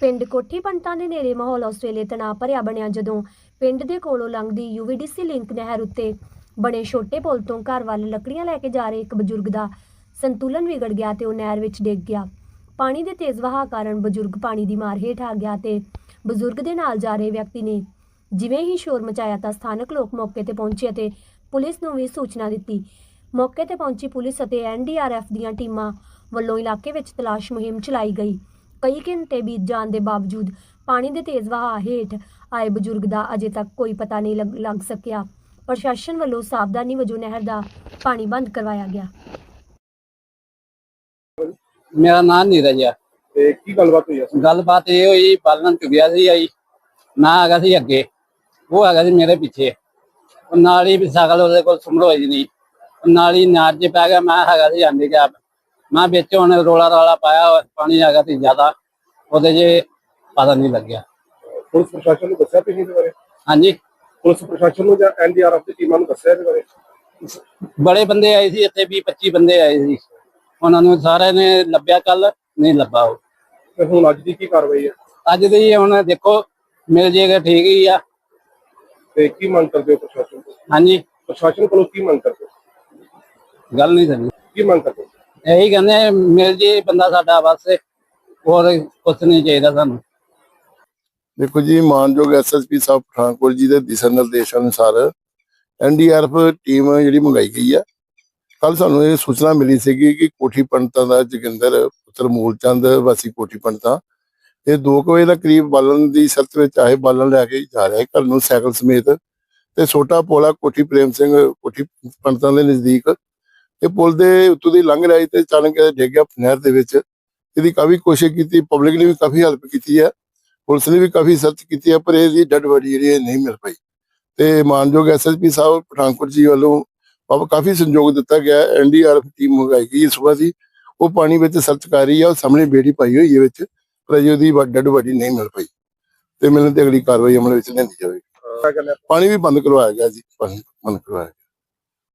ਪਿੰਡ ਕੋਠੀ ਪੰਟਾਂ ਦੇ ਨੇੜੇ ਮਾਹੌਲ ਉਸ ਵੇਲੇ ਤਣਾਅ ਭਰਿਆ ਬਣਿਆ ਜਦੋਂ ਪਿੰਡ ਦੇ ਕੋਲੋਂ ਲੰਘਦੀ ਯੂਵੀਡੀਸੀ ਲਿੰਕ ਨਹਿਰ ਉੱਤੇ ਬਣੇ ਛੋਟੇ ਪੁਲ ਤੋਂ ਘਰ ਵੱਲ ਲੱਕੜੀਆਂ ਲੈ ਕੇ ਜਾ ਰਹੇ ਇੱਕ ਬਜ਼ੁਰਗ ਦਾ ਸੰਤੁਲਨ ਵਿਗੜ ਗਿਆ ਤੇ ਉਹ ਨਹਿਰ ਵਿੱਚ ਡਿੱਗ ਗਿਆ। ਪਾਣੀ ਦੇ ਤੇਜ਼ ਵਹਾਅ ਕਾਰਨ ਬਜ਼ੁਰਗ ਪਾਣੀ ਦੀ ਮਾਰ ਹੇਠ ਆ ਗਿਆ ਤੇ ਬਜ਼ੁਰਗ ਦੇ ਨਾਲ ਜਾ ਰਹੇ ਵਿਅਕਤੀ ਨੇ ਜਿਵੇਂ ਹੀ ਸ਼ੋਰ ਮਚਾਇਆ ਤਾਂ ਸਥਾਨਕ ਲੋਕ ਮੌਕੇ ਤੇ ਪਹੁੰਚੇ ਅਤੇ ਪੁਲਿਸ ਨੂੰ ਵੀ ਸੂਚਨਾ ਦਿੱਤੀ। ਮੌਕੇ ਤੇ ਪਹੁੰਚੀ ਪੁਲਿਸ ਅਤੇ ਐਨਡੀਆਰਐਫ ਦੀਆਂ ਟੀਮਾਂ ਵੱਲੋਂ ਇਲਾਕੇ ਵਿੱਚ ਤਲਾਸ਼ ਮੁਹਿੰਮ ਚਲਾਈ ਗਈ। ਕਈ ਘੰਟੇ ਬੀਤ ਜਾਣ ਦੇ ਬਾਵਜੂਦ ਪਾਣੀ ਦੇ ਤੇਜ਼ ਵਹਾਅ ਹੇਠ ਆਏ ਬਜ਼ੁਰਗ ਦਾ ਅਜੇ ਤੱਕ ਕੋਈ ਪਤਾ ਨਹੀਂ ਲੱਗ ਸਕਿਆ। ਪ੍ਰਸ਼ਾਸਨ ਵੱਲੋਂ ਸਾਵਧਾਨੀ ਵਜੋਂ ਨਹਿਰ ਦਾ ਪਾਣੀ ਬੰਦ ਕਰਵਾਇਆ ਗਿਆ। ਮੇਰਾ ਨਾਮ ਨੀਰਜ ਆ। ਤੇ ਕੀ ਗੱਲਬਾਤ ਹੋਈ ਆ? ਗੱਲਬਾਤ ਇਹ ਹੋਈ ਬਾਲਣ ਚੁਗਿਆ ਸੀ ਆਈ ਮੈਂ ਹੈਗਾ ਸੀ ਅੱਗੇ। ਉਹ ਹੈਗਾ ਸੀ ਮੇਰੇ ਪਿੱਛੇ। ਉਹ ਨਾਲ ਹੀ ਸਾਈਕਲ ਉਹਦੇ ਕੋਲ ਸੰਭਲੋਈ ਨਹੀਂ ਨਾਲ ਹੀ ਨਾਰ 'ਚ ਪੈ ਗਿਆ ਮੈਂ ਹੈਗਾ ਸੀ ਹੈਂਡੀਕੈਪ ਮੈਂ ਵਿੱਚ ਹੁਣ ਰੋਲਾ ਰਾਲਾ ਪਾਇਆ ਪਾਣੀ ਹੈਗਾ ਸੀ ਜ਼ਿਆਦਾ ਉਹਦੇ 'ਚ ਪਤਾ ਨਹੀਂ ਲੱਗਿਆ। ਪੁਲਿਸ ਪ੍ਰਸ਼ਾਸਨ ਨੂੰ ਦੱਸਿਆ ਤੁਸੀਂ ਇਹਦੇ ਬਾਰੇ? ਹਾਂਜੀ। ਪੁਲਿਸ ਪ੍ਰਸ਼ਾਸਨ ਨੂੰ ਜਾਂ ਐਨਡੀਆਰਐਫ ਦੀ ਟੀਮਾਂ ਨੂੰ ਦੱਸਿਆ ਇਹਦੇ ਬਾਰੇ? ਬੜੇ ਬੰਦੇ ਆਏ ਸੀ ਇੱਥੇ 20 25 ਬੰਦੇ ਆਏ ਸੀ। ਉਹਨਾਂ ਨੂੰ ਸਾਰਿਆਂ ਨੇ ਲੱਭਿਆ ਕੱਲ ਨਹੀਂ ਲੱਭਾ ਉਹ। ਤੇ ਹੁਣ ਅੱਜ ਦੀ ਕੀ ਕਾਰਵਾਈ ਹੈ? ਅੱਜ ਦੀ ਹੁਣ ਦੇਖੋ ਮਿਲ ਜੇਗਾ ਠੀਕ ਹੀ ਆ। ਤੇ ਕੀ ਮੰਗ ਕਰਦੇ ਹੋ ਪ੍ਰਸ਼ਾਸਨ ਤੋਂ? ਹਾਂਜੀ। ਪ੍ਰਸ਼ਾਸਨ ਕੋਲੋਂ ਕੀ ਮੰਗ ਕਰਦੇ ਹੋ? ਗੱਲ ਨਹੀਂ ਸਮਝੀ ਕੀ ਮੰਗ ਕਰਦੇ ਹੋ? ਇਹੀ ਕਹਿੰਦੇ ਮਿਲ ਜੇ ਬੰਦਾ ਸਾਡਾ ਬਸ, ਹੋਰ ਕੁਛ ਨਹੀਂ ਚਾਹੀਦਾ ਸਾਨੂੰ। ਦੇਖੋ ਜੀ, ਮਾਨਯੋਗ ਐਸਐਸਪੀ ਸਾਹਿਬ ਪਠਾਨਕੋਟ ਜੀ ਦੇ ਦਿਸ਼ਾ ਨਿਰਦੇਸ਼ ਅਨੁਸਾਰ ਐਨਡੀਆਰਐਫ ਟੀਮ ਜਿਹੜੀ ਮੰਗਾਈ ਗਈ ਆ। ਕੱਲ ਸਾਨੂੰ ਇਹ ਸੂਚਨਾ ਮਿਲੀ ਸੀਗੀ ਕਿ ਕੋਠੀ ਪੰਡਤਾਂ ਦਾ ਜੋਗਿੰਦਰ ਪੁੱਤਰ ਮੂਲਚੰਦ ਵਾਸੀ ਕੋਠੀ ਪੰਡਤਾਂ, ਇਹ 2 ਵਜੇ ਦਾ ਕਰੀਬ ਬਾਲਣ ਦੀ ਸ਼ਰਤ ਵਿੱਚ ਆਏ, ਬਾਲਣ ਲੈ ਕੇ ਜਾ ਰਿਹਾ ਘਰ ਨੂੰ ਸਾਈਕਲ ਸਮੇਤ ਤੇ ਛੋਟਾ ਪੋਲਾ ਕੋਠੀ ਪ੍ਰੇਮ ਸਿੰਘ ਕੋਠੀ ਪੰਡਤਾਂ ਦੇ ਨਜ਼ਦੀਕ ਇਹ ਪੁਲ ਦੇ ਉੱਤੋਂ ਦੀ ਲੰਘ ਰਿਹਾ ਤੇ ਅਚਾਨਕ ਇਹ ਡਿੱਗ ਗਿਆ ਨਹਿਰ ਦੇ ਵਿੱਚ। ਇਹਦੀ ਕਾਫੀ ਕੋਸ਼ਿਸ਼ ਕੀਤੀ ਪਬਲਿਕ ਨੇ ਵੀ ਕਾਫੀ ਹੈਲਪ ਕੀਤੀ ਹੈ। ਪੁਲਿਸ ਨੇ ਵੀ ਕਾਫੀ ਸਰਚ ਕੀਤੀ ਹੈ ਪਰ ਇਹਦੀ ਡੈਡ ਬੋਡੀ ਜਿਹੜੀ ਨਹੀਂ ਮਿਲ ਪਾਈ। ਤੇ ਮਾਨਯੋਗ ਐਸਐਸਪੀ ਸਾਹਿਬ ਪਠਾਨਕੋਟ ਜੀ ਵੱਲੋਂ ਕਾਫ- ਕਾਫੀ ਸੰਯੋਗ ਦਿੱਤਾ ਗਿਆ ਐਨਡੀਆਰਐਫ ਟੀਮ ਮੰਗਾਈ ਗਈ ਸਵੇਰ ਦੀ। ਉਹ ਪਾਣੀ ਵਿੱਚ ਸਰਚ ਕਰ ਰਹੀ ਹੈ ਉਹ ਸਾਹਮਣੇ ਬੇੜੀ ਪਾਈ ਹੋਈ ਹੈ ਵਿੱਚ ਪਰ ਅਜੇ ਉਹਦੀ ਡੈਡ ਬੋਡੀ ਨਹੀਂ ਮਿਲ ਪਈ। ਤੇ ਮਿਲਣ ਤੇ ਅਗਲੀ ਕਾਰਵਾਈ ਅਮਲ ਵਿੱਚ ਲੈਂਦੀ ਜਾਵੇਗੀ? ਪਾਣੀ ਵੀ ਬੰਦ ਕਰਵਾਇਆ ਗਿਆ ਜੀ। ਪਾਣੀ ਬੰਦ ਕਰਵਾਇਆ।